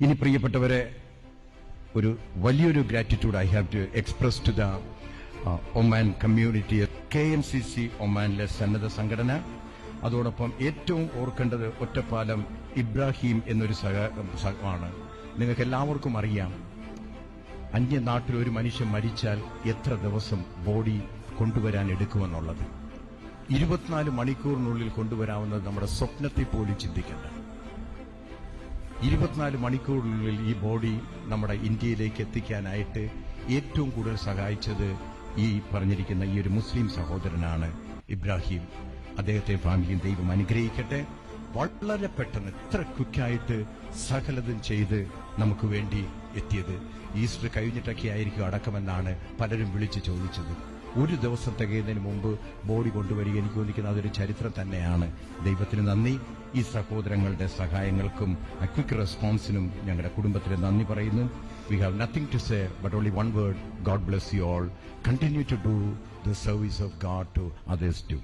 ഇനി പ്രിയപ്പെട്ടവരെ ഒരു വലിയൊരു gratitude I have to express to the Oman community K M C C ഒമാനിലെ സന്നദ്ധ സംഘടന അതോടൊപ്പം ഏറ്റവും ഓർക്കേണ്ടത് ഒറ്റപ്പാലം ഇബ്രാഹിം എന്നൊരു സഹമാണ് നിങ്ങൾക്ക് എല്ലാവർക്കും അറിയാം അന്യനാട്ടിൽ ഒരു മനുഷ്യൻ മരിച്ചാൽ എത്ര ദിവസം ബോഡി കൊണ്ടുവരാൻ എടുക്കുമെന്നുള്ളത്. ഇരുപത്തിനാല് മണിക്കൂറിനുള്ളിൽ കൊണ്ടുവരാവുന്നത് നമ്മുടെ സ്വപ്നത്തെ പോലും ചിന്തിക്കേണ്ട. ഇരുപത്തിനാല് മണിക്കൂറിനുള്ളിൽ ഈ ബോഡി നമ്മുടെ ഇന്ത്യയിലേക്ക് എത്തിക്കാനായിട്ട് ഏറ്റവും കൂടുതൽ സഹായിച്ചത് ഈ പറഞ്ഞിരിക്കുന്ന ഈ ഒരു മുസ്ലിം സഹോദരനാണ് ഇബ്രാഹിം. അദ്ദേഹത്തെ ഫാമിലിയും ദൈവം അനുഗ്രഹിക്കട്ടെ. വളരെ പെട്ടെന്ന് എത്ര ക്വിക്കായിട്ട് സകലതും ചെയ്ത് നമുക്ക് വേണ്ടി എത്തിയത്. ഈസ്റ്റർ കഴിഞ്ഞിട്ടൊക്കെ ആയിരിക്കും അടക്കമെന്നാണ് പലരും വിളിച്ചു ചോദിച്ചത്. ഒരു ദിവസം തികയുന്നതിന് മുമ്പ് ബോഡി കൊണ്ടുവരിക എനിക്ക് തോന്നിക്കുന്ന അതൊരു ചരിത്രം തന്നെയാണ്. ദൈവത്തിന് നന്ദി. ഈ സഹോദരങ്ങളുടെ സഹായങ്ങൾക്കും ക്വിക്ക് റെസ്പോൺസിനും ഞങ്ങളുടെ കുടുംബത്തിന് നന്ദി പറയുന്നു. We have nothing to say but only one word God bless you all continue to do the service of God to others to